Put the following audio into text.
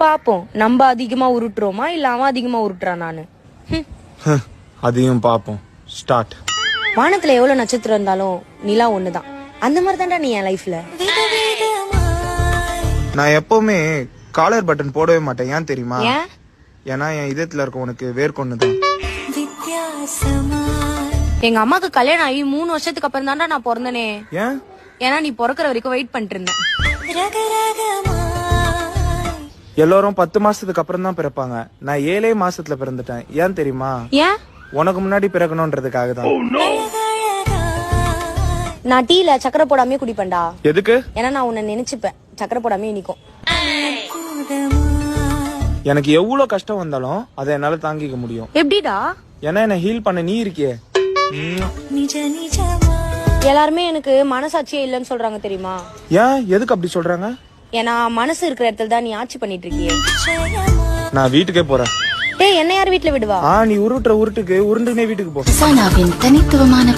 பாப்போம். நம்ம அதிகமா உருட்டுறோமா? இல்ல அவன் அதிகமா உருட்டுறான் நானு? அதையும் பார்ப்போம் ஸ்டார்ட் வானத்துல எவ்வளவு நட்சத்திரம் இருந்தாலும் நிலா ஒண்ணுதான். அந்த மாதிரி தான்டா நீ என் லைஃப்ல நான் எப்பவுமே காலர் பட்டன் போடவே மாட்டேன். ஏன் தெரியுமா? ஏன்? ஏன்னா என் இதயத்துல இருக்க உனக்கு வேர்க்கொண்டு தான் எங்க அம்மாக்கு கல்யாணம் ஆகி மூணு வருஷத்துக்கு அப்புறம் தான்டா நான் பிறந்தனே. ஏன்? ஏன்னா நீ பிறக்கிற வரைக்கும் வெயிட் பண்ணிட்டு இருந்தேன். எல்லாரும் பத்து மாசத்துக்கு அப்புறம் தான் பிறப்பாங்க. நான் ஏழே மாசத்துல பிறந்துட்டேன். ஏன் தெரியுமா? ஏன்? உனக்கு முன்னாடி பிறக்கணுன்றதுக்காக தான். நான் டீல சக்கரை போடாமே குடிப்பேன்டா. எதுக்கு? ஏன்னா நான் உன்னை நினைச்சுப்பேன். சக்கரை போடாமே இனிக்கும் எனக்கு எவ்வளவு கஷ்டம் வந்தாலும் அதை என்னால தாங்கிக்க முடியும். எப்படிடா? ஏன்னா என்ன ஹீல் பண்ண நீ இருக்கியே. எல்லாருமே எனக்கு மனசாட்சியே இல்லைன்னு சொல்றாங்க தெரியுமா? ஏன்? எதுக்கு அப்படி சொல்றாங்க? ஏன்னா மனசு இருக்கிற இடத்துல தான் நீ ஆட்சி பண்ணிட்டு இருக்கியே நான் வீட்டுக்கே போறேன். டேய் என்ன யார் வீட்ல விடுவா? ஆ நீ உருட்டுற உருட்டுக்கு உருண்டுனே வீட்டுக்கு போ. சோனாவின் தனித்துவமான